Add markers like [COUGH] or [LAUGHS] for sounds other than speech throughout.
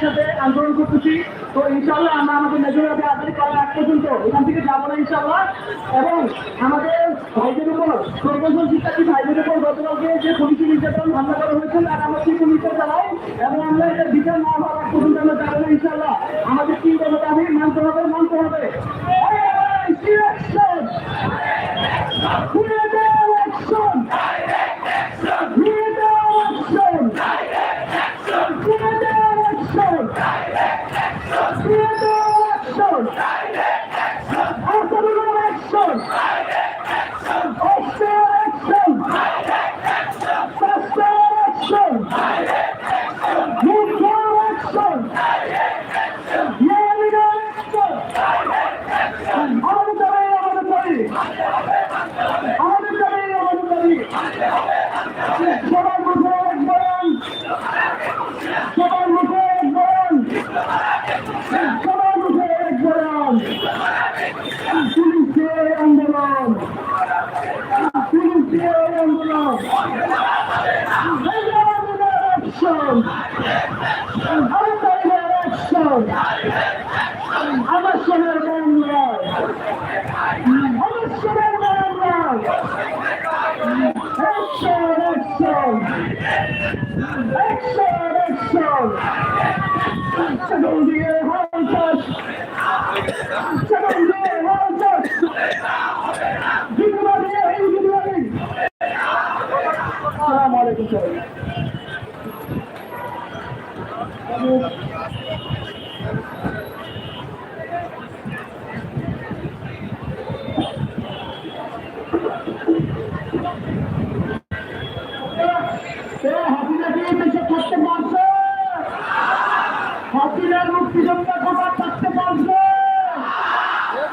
একসাথে আন্দোলন করতেছি। তো ইনশাল্লাহ আমরা আমাদের মেজরিটি আদায় করার আগ পর্যন্ত এখান থেকে যাব না ইনশাল্লাহ এবং আমাদের ভাইদের উপর প্রকৌশল শিক্ষার্থী ভাইদের উপর গতকালকে যে পুলিশি নির্যাতন, হামলা করা হয়েছে, তার আমরা কি পুলিশে চালাই এবং আমরা এটা বিচার না হওয়ার আগ পর্যন্ত আমরা যাব না ইনশাল্লাহ আমাদের কি কোনো দাবি মানতে হবে মানতে হবে। অ্যাকশন সেগুন দিয়ে হালচাস সেগুন দিয়ে হালচাস জিতবা দিয়ে এই জিতবা দিন আসসালামু আলাইকুম সবাই সে হাসিনাকে দেশে থাকতে পারছে হাসিনার মুক্তিযোদ্ধা কোথা থাকতে পারছে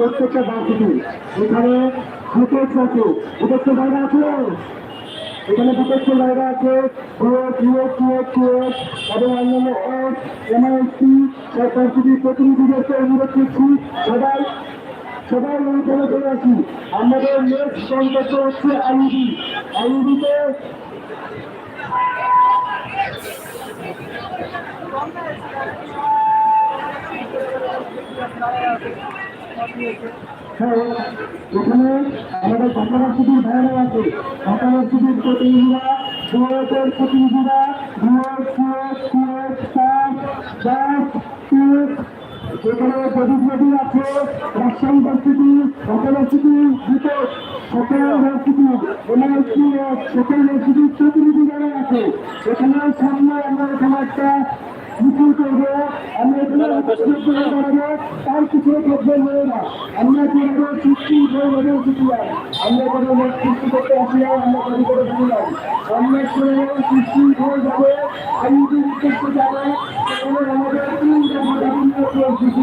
প্রত্যেকটা বাসিটি এখানে বুকেট আছে বুকেট জায়গা আছে। এখানে বুকেট জায়গা আছে। এবং অন্যান্য এস পরিস্থিতির প্রতিনিধিদেরকে অনুরোধ করছি। সবাই সবাই ওইখানে চলে আসি আমাদের নেক্সট গন্তব্য হচ্ছে আইডি আইডিতে হ্যাঁ এখানে আমাদের ঘটনা ভাইরা আছে। ঘটনা শুধুর প্রতিনিধিরা নদী আছে, রাজশাহী ঢাকা ইউনিভার্সিটি দুটো সকল ইউনিভার্সিটি এমআইটি সকল যারা আছে। এখানে সামনে আমরা এখানে একটা মিছিল করব আমরা এখানে উপস্থিত করে দাঁড়াবো তার পিছনে থাকবে মেয়েরা আমরা করব সৃষ্টি যাবে শিখলাম আমরা কোনো সৃষ্টি করতে আসলাম আমরা করি করে শুনলাম আমরা করে সৃষ্টি হয়ে যাবে আইনটি উদ্দেশ্য যাবে সেখানে আমাদের তিনটা বিভিন্ন সৃষ্টি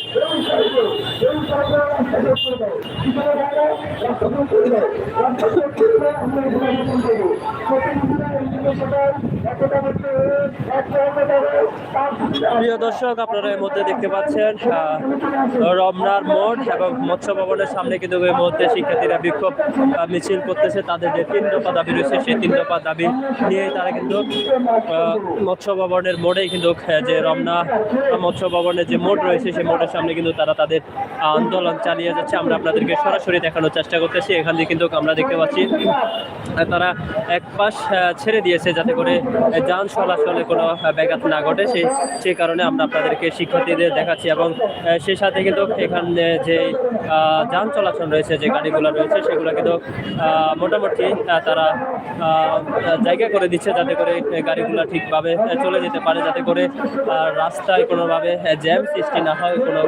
প্রিয় দর্শক, আপনারা এর মধ্যে দেখতে পাচ্ছেন রমনার মোড় এবং মৎস্য ভবনের সামনে কিন্তু এই মুহূর্তে শিক্ষার্থীরা বিক্ষোভ মিছিল করতেছে। তাদের যে তিন দফা দাবি রয়েছে, সেই তিন দফা দাবি নিয়ে তারা কিন্তু মৎস্য ভবনের মোড়েই কিন্তু যে রমনা মৎস্য ভবনের যে মোড় রয়েছে, সেই মোড়ের সামনে কিন্তু তারা তাদের আন্দোলন চালিয়ে যাচ্ছে। আমরা আপনাদেরকে সরাসরি দেখানোর চেষ্টা করতেছি। এখান দিয়ে কিন্তু আমরা দেখতে পাচ্ছি তারা এক পাশ ছেড়ে দিয়েছে যাতে করে যান চলাচলে কোনো ব্যাঘাত না ঘটে। সেই সেই কারণে আমরা আপনাদেরকে শিক্ষার্থীদের দেখাচ্ছি এবং সেই সাথে কিন্তু এখানে যে যান চলাচল রয়েছে, যে গাড়িগুলো রয়েছে, সেগুলো কিন্তু মোটামুটি তারা জায়গা করে দিচ্ছে যাতে করে গাড়িগুলো ঠিকভাবে চলে যেতে পারে। যাতে করে রাস্তায় কোনোভাবে জ্যাম সৃষ্টি না হয়, কোনো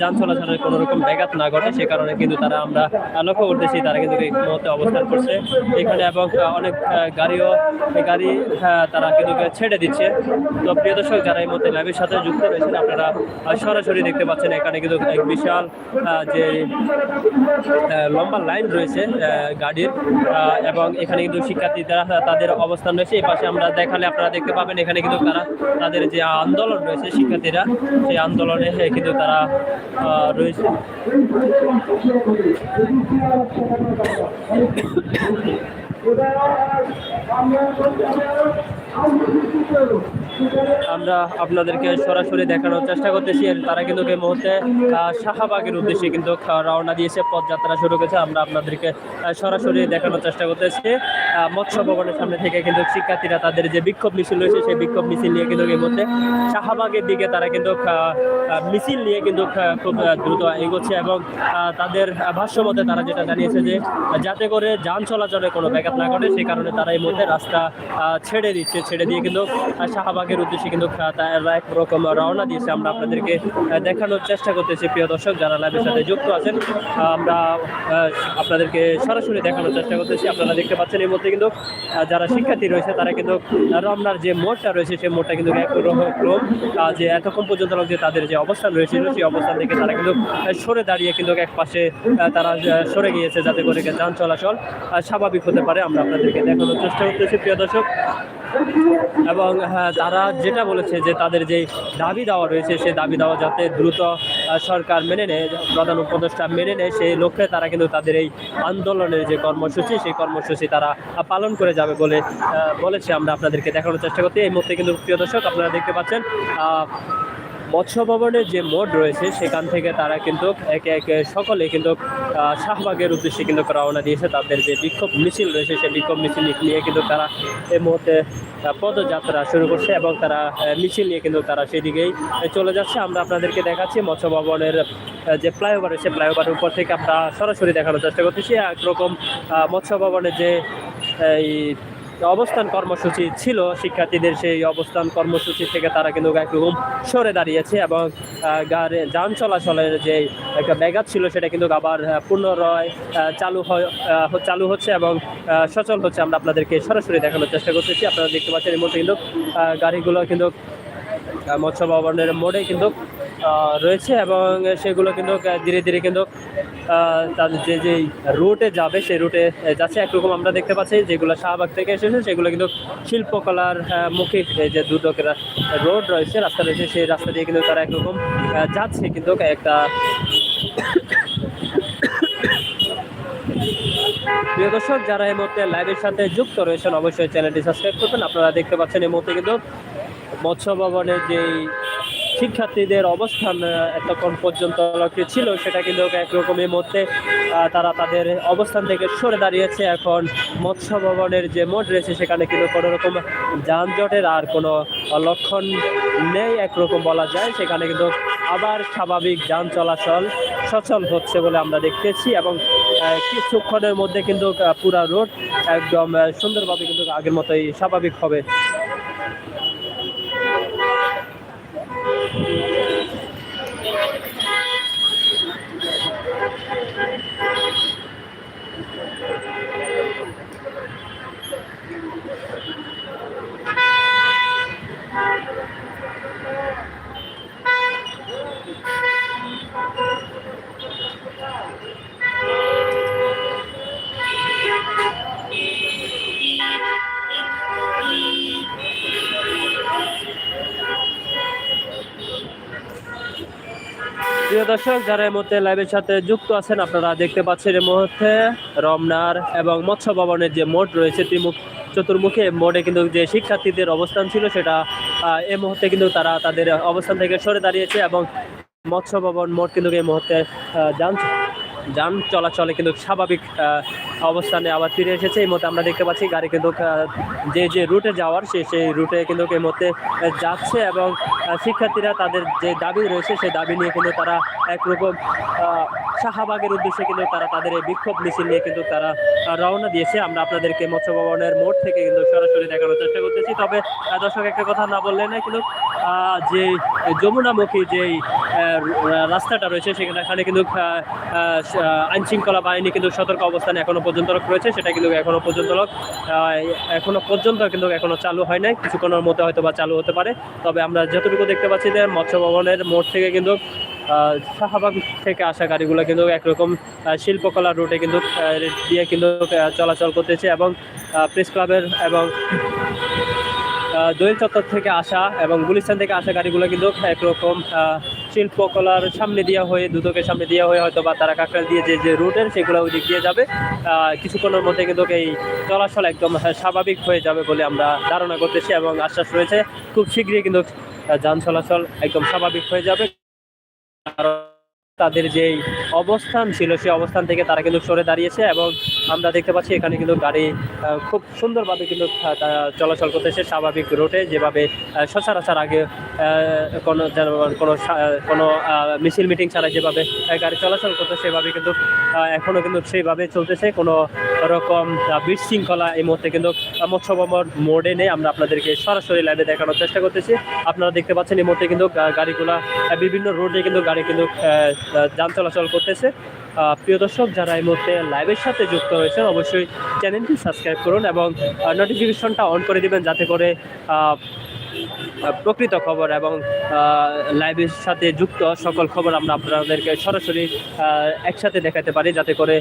যান চলাচলের কোনো রকম ব্যাঘাত না ঘটে, সে কারণে কিন্তু তারা আমরা লক্ষ্য করতেছি তারা কিন্তু এই মুহূর্তে অবস্থান করছে। এখানে এবং অনেক গাড়িও গাড়ি তারা কিন্তু ছেড়ে দিচ্ছে। তো প্রিয় দর্শক, যারা এই মুহূর্তে ল্যাবের সাথে যুক্ত রয়েছেন, আপনারা সরাসরি দেখতে পাচ্ছেন এখানে কিন্তু এক বিশাল যে লম্বা লাইন রয়েছে গাড়ির এবং এখানে কিন্তু শিক্ষার্থীরা তাদের অবস্থান রয়েছে। এই পাশে আমরা দেখালে আপনারা দেখতে পাবেন, এখানে কিন্তু তারা, তাদের যে আন্দোলন রয়েছে, শিক্ষার্থীরা, সেই আন্দোলনে কিন্তু তারা আহ, রয়েছে। [LAUGHS] আমরা আপনাদেরকে সরাসরি দেখানোর চেষ্টা করতেছি তারা কিন্তু এই মুহূর্তে শাহবাগের উদ্দেশ্যে কিন্তু রওনা দিয়েছে পদযাত্রা শুরু করেছে। আমরা আপনাদেরকে সরাসরি দেখানোর চেষ্টা করতেছি। মৎস্য ভবনের সামনে থেকে কিন্তু শিক্ষার্থীরা তাদের যে বিক্ষোভ মিছিল রয়েছে সেই বিক্ষোভ মিছিল নিয়ে কিন্তু এই মুহূর্তে শাহবাগের দিকে তারা কিন্তু মিছিল নিয়ে কিন্তু খুব দ্রুত এগোচ্ছে এবং তাদের আহ, ভাষ্য মতে তারা যেটা জানিয়েছে যে যাতে করে যান চলাচলে কোনো ব্যাঘাত না ঘটে সেই কারণে তারা এই মুহূর্তে রাস্তা ছেড়ে দিচ্ছে। ছেড়ে দিয়ে কিন্তু শাহবাগের উদ্দেশ্যে কিন্তু তারা একরকম রওনা দিয়েছে। আমরা আপনাদেরকে দেখানোর চেষ্টা করতেছি, প্রিয় দর্শক, যারা লাইভের সাথে যুক্ত আছেন। আমরা আপনাদেরকে সরাসরি দেখানোর চেষ্টা করতেছি। আপনারা দেখতে পাচ্ছেন এই মধ্যে কিন্তু যারা শিক্ষার্থী রয়েছে, তারা কিন্তু রমনার যে মোড়টা রয়েছে, সেই মোড়টা কিন্তু একরকম যে এতক্ষণ পর্যন্ত যে তাদের যে অবস্থান রয়েছে, সেই অবস্থান থেকে তারা কিন্তু সরে দাঁড়িয়ে কিন্তু এক পাশে তারা সরে গিয়েছে যাতে করে যান চলাচল স্বাভাবিক হতে পারে। আমরা আপনাদেরকে দেখানোর চেষ্টা করতেছি, প্রিয় দর্শক। এবং হ্যাঁ, তারা যেটা বলেছে যে তাদের যে দাবি দেওয়া রয়েছে সেই দাবি দেওয়া যাতে দ্রুত সরকার মেনে নেয় প্রধান উপদেষ্টা মেনে নেয় সেই লক্ষ্যে তারা কিন্তু তাদের এই আন্দোলনের যে কর্মসূচি সেই কর্মসূচি তারা পালন করে যাবে বলে বলেছে। আমরা আপনাদেরকে দেখানোর চেষ্টা করতে এই মুহূর্তে কিন্তু প্রিয় দর্শক আপনারা দেখতে পাচ্ছেন মৎস্য ভবনের যে মোড় রয়েছে, সেখান থেকে তারা কিন্তু একে একে সকলে কিন্তু শাহবাগের উদ্দেশ্যে কিন্তু রওনা দিয়েছে। তাদের যে বিক্ষোভ মিছিল রয়েছে, সেই বিক্ষোভ মিছিল নিয়ে কিন্তু তারা এই মুহূর্তে পদযাত্রা শুরু করছে এবং তারা মিছিল নিয়ে কিন্তু তারা সেদিকেই চলে যাচ্ছে। আমরা আপনাদেরকে দেখাচ্ছি মৎস্য ভবনের যে ফ্লাইওভার রয়েছে ফ্লাইওভারের উপর থেকে আমরা সরাসরি দেখানোর চেষ্টা করতেছি। একরকম মৎস্য ভবনের যে, এই অবস্থান কর্মসূচি ছিল, শিক্ষার্থীদের সেই অবস্থান কর্মসূচি থেকে তারা কিন্তু একরকম সরে দাঁড়িয়েছে এবং যান চলাচলের যে একটা ব্যাঘাত ছিল সেটা কিন্তু আবার পুনরায় চালু চালু হচ্ছে এবং সচল হচ্ছে। আমরা আপনাদেরকে সরাসরি দেখানোর চেষ্টা করতেছি। আপনারা দেখতে পাচ্ছেন এই মুহূর্তে কিন্তু গাড়িগুলো কিন্তু মৎস্য ভবনের মোড়ে কিন্তু রয়েছে এবং সেগুলো কিন্তু ধীরে ধীরে কিন্তু তাদের যে যে রুটে যাবে, সেই রুটে যাচ্ছে। একরকম আমরা দেখতে পাচ্ছি যেগুলো শাহবাগ থেকে এসেছে, সেগুলো কিন্তু শিল্পকলার মুখে যে দুদক রোড রয়েছে, রাস্তা রয়েছে, সেই রাস্তা দিয়ে কিন্তু তারা একরকম যাচ্ছে। কিন্তু একটা প্রিয় দর্শক, যারা এই মুহূর্তে লাইভের সাথে যুক্ত রয়েছেন, অবশ্যই চ্যানেলটি সাবস্ক্রাইব করবেন। আপনারা দেখতে পাচ্ছেন এই মুহূর্তে কিন্তু মৎস্য ভবনের যেই শিক্ষার্থীদের অবস্থান এতক্ষণ পর্যন্ত ছিল, সেটা কিন্তু একরকম এই তারা তাদের অবস্থান থেকে সরে দাঁড়িয়েছে। এখন মৎস্য ভবনের যে মোড় রয়েছে, সেখানে কিন্তু কোনো রকম যানজটের আর কোনো লক্ষণ নেই একরকম বলা যায়। সেখানে কিন্তু আবার স্বাভাবিক যান চলাচল সচল হচ্ছে বলে আমরা দেখতেছি এবং কিছুক্ষণের মধ্যে কিন্তু পুরা রোড একদম সুন্দরভাবে কিন্তু আগের মতোই স্বাভাবিক হবে। দর্শক, যারা এই মুহূর্তে লাইভের সাথে যুক্ত আছেন, আপনারা দেখতে পাচ্ছেন এই মুহূর্তে রমনার এবং মৎস্য ভবনের যে মোড় রয়েছে, ত্রিমুখ চতুর্মুখে মোড়ে কিন্তু যে শিক্ষার্থীদের অবস্থান ছিল, সেটা এই মুহূর্তে কিন্তু তারা তাদের অবস্থান থেকে সরে দাঁড়িয়েছে এবং মৎস্য ভবন মোড় কিন্তু এই মুহূর্তে যান যান চলাচলে কিন্তু স্বাভাবিক অবস্থানে আবার ফিরে এসেছে। এই মুহূর্তে আমরা দেখতে পাচ্ছি গাড়ি কিন্তু যে যে রুটে যাওয়ার, সে, সেই রুটে কিন্তু এই মধ্যে যাচ্ছে এবং শিক্ষার্থীরা তাদের যে দাবি রয়েছে, সেই দাবি নিয়ে কিন্তু তারা একরকম শাহবাগের উদ্দেশ্যে কিন্তু তারা তাদের এই বিক্ষোভ মিছিল নিয়ে কিন্তু তারা রওনা দিয়েছে। আমরা আপনাদেরকে মৎস্য ভবনের মোড় থেকে কিন্তু সরাসরি দেখানোর চেষ্টা করতেছি। তবে দর্শক, একটা কথা না বললে না কিন্তু যে যমুনামুখী আহ, রাস্তাটা রয়েছে সেখানে কিন্তু আহ, আহ, আইন শৃঙ্খলা বাহিনী কিন্তু সতর্ক অবস্থানে এখনও পর্যন্ত রয়েছে সেটা কিন্তু এখনও পর্যন্ত আহ, এখনও পর্যন্ত কিন্তু এখনও চালু হয় নাই। কিছুক্ষণের মধ্যে হয়তো বা চালু হতে পারে। তবে আমরা যতটুকু দেখতে পাচ্ছি যে মৎস্য ভবনের মোড় থেকে কিন্তু শাহবাগ থেকে আসা গাড়িগুলো কিন্তু একরকম শিল্পকলা রুটে কিন্তু দিয়ে কিন্তু চলাচল করতেছে এবং প্রেস ক্লাবের এবং দোয়েল চত্বর থেকে আসা এবং গুলিস্তান থেকে আসা গাড়িগুলো কিন্তু একরকম শিল্পকলার সামনে দেওয়া হয়ে, দুদকের সামনে দেওয়া হয়ে হয়তো বা তারা কাকড়া দিয়ে যে যে রুটের সেগুলো ওই দিক দিয়ে যাবে। কিছুক্ষণের মধ্যে কিন্তু এই চলাচল একদম স্বাভাবিক হয়ে যাবে বলে আমরা ধারণা করতেছি এবং আশ্বাস রয়েছে। খুব শীঘ্রই কিন্তু যান চলাচল একদম স্বাভাবিক হয়ে যাবে। তাদের যেই অবস্থান ছিল সেই অবস্থান থেকে তারা কিন্তু সরে দাঁড়িয়েছে এবং আমরা দেখতে পাচ্ছি এখানে কিন্তু গাড়ি খুব সুন্দরভাবে কিন্তু চলাচল করতেছে স্বাভাবিক রুটে যেভাবে সচরাচর আগে কোনো কোনো কোনো মিছিল মিটিং ছাড়া যেভাবে গাড়ি চলাচল করতো সেভাবে কিন্তু আহ, এখনও কিন্তু সেইভাবে চলতেছে। কোনো রকম বিশৃঙ্খলা এই মুহূর্তে কিন্তু মৎস্যভবন মোড়ে নেই। আমরা আপনাদেরকে সরাসরি লাইভে দেখানোর চেষ্টা করতেছি। আপনারা দেখতে পাচ্ছেন এই মুহূর্তে কিন্তু গাড়িগুলা বিভিন্ন রোডে কিন্তু গাড়ি কিন্তু যান চলাচল করতেছে। প্রিয় দর্শক, যারা এই মুহূর্তে লাইভের সাথে যুক্ত হয়েছেন, অবশ্যই চ্যানেলটি সাবস্ক্রাইব করুন এবং নোটিফিকেশনটা অন করে দিবেন যাতে করে প্রকৃত খবর এবং লাইভের সাথে যুক্ত সকল খবর আমরা আপনাদেরকে সরাসরি একসাথে দেখাতে পারি যাতে করে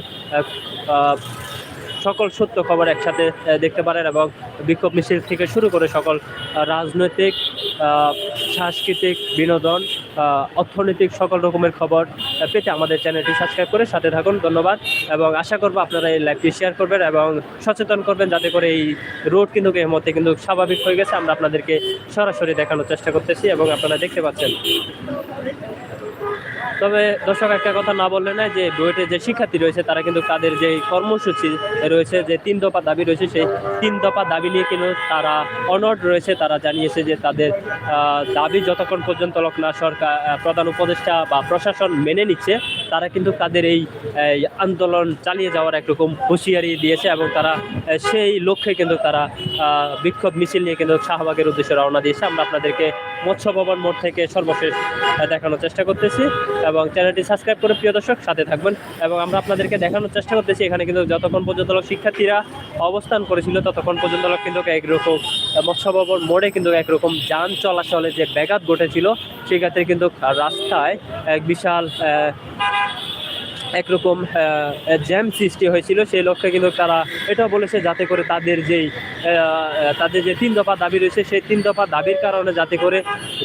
সকল সত্য খবর একসাথে দেখতে পারেন এবং বিক্ষোভ মিছিল থেকে শুরু করে সকল রাজনৈতিক সাংস্কৃতিক বিনোদন অর্থনৈতিক সকল রকমের খবর পেতে আমাদের চ্যানেলটি সাবস্ক্রাইব করে সাথে থাকুন। ধন্যবাদ। এবং আশা করব আপনারা এই লাইভটি শেয়ার করবেন এবং সচেতন করবেন যাতে করে এই রোড কিন্তু এর মধ্যে কিন্তু স্বাভাবিক হয়ে গেছে। আমরা আপনাদেরকে সরাসরি দেখানোর চেষ্টা করতেছি এবং আপনারা দেখতে পাচ্ছেন। তবে দর্শক, একটা কথা না বললে না যে বুয়েটের যে শিক্ষার্থী রয়েছে, তারা কিন্তু তাদের যে কর্মসূচি রয়েছে, যে তিন দফা দাবি রয়েছে, সেই তিন দফা দাবি নিয়ে কিন্তু তারা অনড় রয়েছে। তারা জানিয়েছে যে তাদের দাবি যতক্ষণ পর্যন্ত লোক না সরকার প্রধান উপদেষ্টা বা প্রশাসন মেনে নিচ্ছে তারা কিন্তু তাদের এই আন্দোলন চালিয়ে যাওয়ার একরকম হুঁশিয়ারি দিয়েছে এবং তারা সেই লক্ষ্যে কিন্তু তারা বিক্ষোভ মিছিল নিয়ে কিন্তু শাহবাগের উদ্দেশ্যে রওনা দিয়েছে। আমরা আপনাদেরকে মৎস্য ভবন মোড় থেকে সর্বশেষ দেখানোর চেষ্টা করতেছি এবং চ্যানেলটি সাবস্ক্রাইব করে প্রিয় দর্শক সাথে থাকবেন এবং আমরা আপনাদেরকে দেখানোর চেষ্টা করতেছি। এখানে কিন্তু যতক্ষণ পর্যন্ত শিক্ষার্থীরা অবস্থান করেছিল, ততক্ষণ পর্যন্ত কিন্তু একরকম মৎস্য ভবন মোড়ে কিন্তু একরকম যান চলাচলে যে ব্যাঘাত ঘটেছিল, সেক্ষেত্রে কিন্তু রাস্তায় এক বিশাল একরকম জ্যাম সৃষ্টি হয়েছিল। সেই লক্ষ্যে কিন্তু তারা এটাও বলেছে যাতে করে তাদের যেই তাদের যে তিন দফা দাবি রয়েছে, সেই তিন দফা দাবির কারণে যাতে করে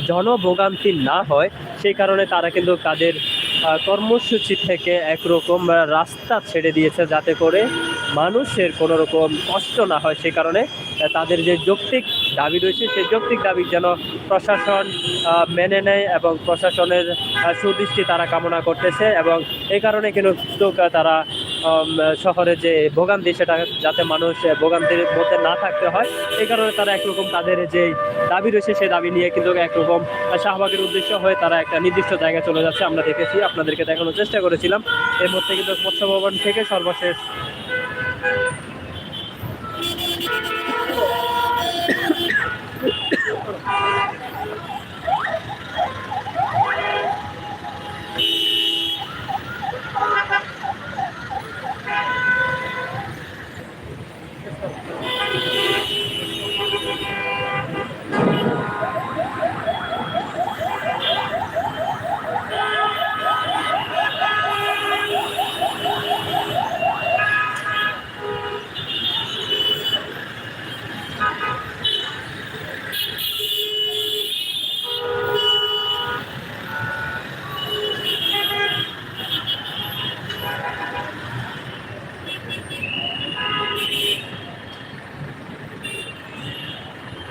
জনভোগান্তি না হয়, সেই কারণে তারা কিন্তু তাদের কর্মসূচি থেকে একরকম রাস্তা ছেড়ে দিয়েছে যাতে করে মানুষের কোনো রকম কষ্ট না হয় সেই কারণে তাদের যে যৌক্তিক দাবি রয়েছে, সেই যৌক্তিক দাবি যেন প্রশাসন মেনে নেয় এবং প্রশাসনের সুদৃষ্টি তারা কামনা করতেছে এবং এই কারণে কিন্তু তারা শহরে যে ভোগান্তি সেটা যাতে মানুষ ভোগান্তির মধ্যে না থাকতে হয় এই কারণে তারা একরকম তাদের যে দাবি রয়েছে সেই দাবি নিয়ে কিন্তু একরকম শাহবাগের উদ্দেশ্য হয়ে তারা একটা নির্দিষ্ট জায়গায় চলে যাচ্ছে আমরা দেখেছি আপনাদেরকে দেখানোর চেষ্টা করেছিলাম এর মধ্যে কিন্তু মৎস্য ভবন থেকে সর্বশেষ